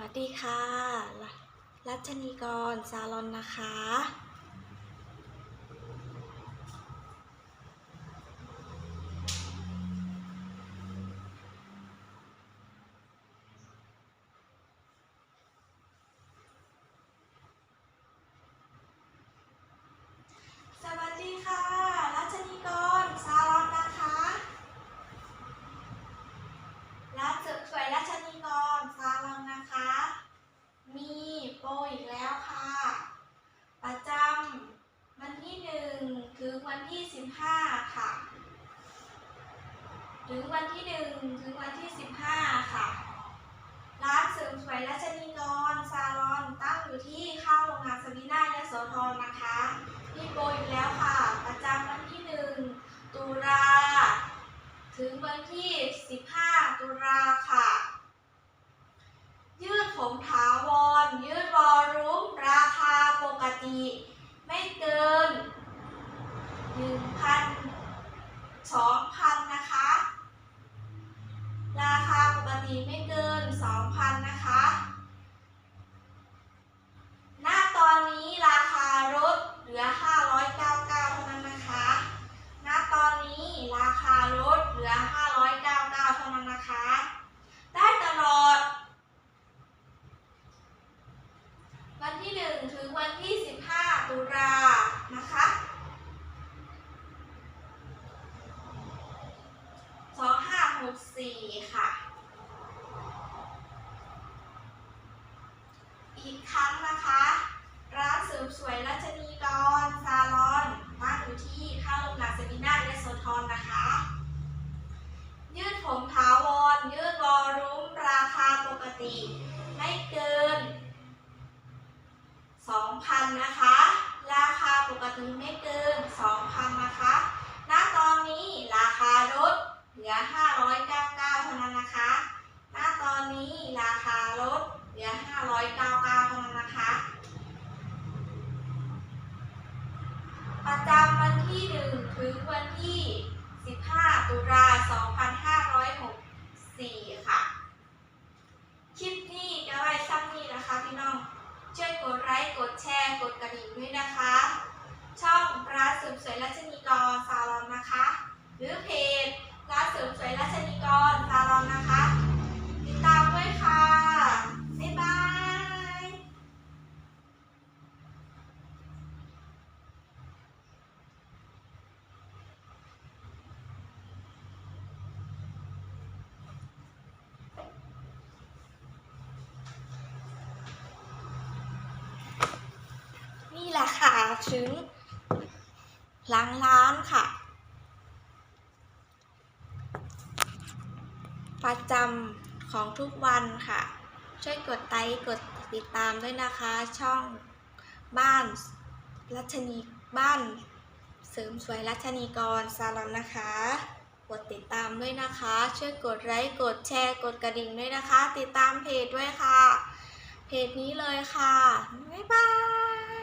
วัสดีค่ะรรัชนีกร ซาลอนนะคะ สวัสดีค่ะ รัชนีกร ซาลอนนะคะ ร้านเสริมสวยรัชนีกรซาลอนนะคะ มีโปรอีกแล้วค่ะ ประจำวันที่หนึ่งถึงวันที่สิบห้าค่ะ ถึงวันที่หนึ่งถึงวันที่สิบห้าค่ะ ร้านเสริมสวยรัชนีกรซาลอนตั้งอยู่ที่ข้างโรงงานสวีนายโสธรนะคะมีโปรอีกแล้วค่ะ ประจำวันที่หนึ่งตุลาถึงวันที่ 15 ตุลาค่ะ ยืดผมถาวร ยืดวอลลุ่มราคาปกติ ไม่เกิน 1,000 2,000 นะคะ ราคาปกไม่เกิน 2,000 นะคะหน้าตอนนี้ราคารถเหลือ 599เท่านั้นนะคะ ณ ตอนนี้ราคารถเหลือ 599เท่านั้นนะคะ ได้ตลอด วันที่ 1 ถึงวันที่ 15 ตุลานะคะ2564 ค่ะ อีกครั้งนะคะ ร้านเสริมสวยรัชนีกรซาลอนตั้งอยู่ที่ข้างโรงงานเซมินาเยโสธรนะคะ ยืดผมถาวรยืดวอลลุ่มราคาปกติ ไม่เกิน 2,000 นะคะ ราคาปกติไม่เกิน 2,000 นะคะ ณ ตอนนี้ราคารถเหลือ 599 เท่านั้นนะคะ ณ ตอนนี้รา คารถเหลือ599เท่านั้นนะคะ ประจำวันที่ 1 ถึงวันที่ 15 ตุลา2564 ค่ะ คลิปนี้ก็ไว้ซ้ำนี้นะคะพี่น้อง ช่วยกดไลค์ กดแชร์ กดกระดิ่งด้วยนะคะ ช่องร้านเสริมสวยรัชนีกรซาลอนนะคะ หรือเพจร้านเสริมสวยรัชนีกรซาลอนนะคะ ติดตามด้วยค่ะ บ๊ายบาย นี่แหละค่ะถึงหลังร้านค่ะ ประจำของทุกวันค่ะ ช่วยกดไลค์กดติดตามด้วยนะคะ ช่องบ้านรัชนีบ้านเสริมสวยรัชนีกรซาลอนนะคะ กดติดตามด้วยนะคะ ช่วยกดไลค์กดแชร์ กดกระดิ่งด้วยนะคะ ติดตามเพจด้วยค่ะ เพจนี้เลยค่ะ บ๊ายบาย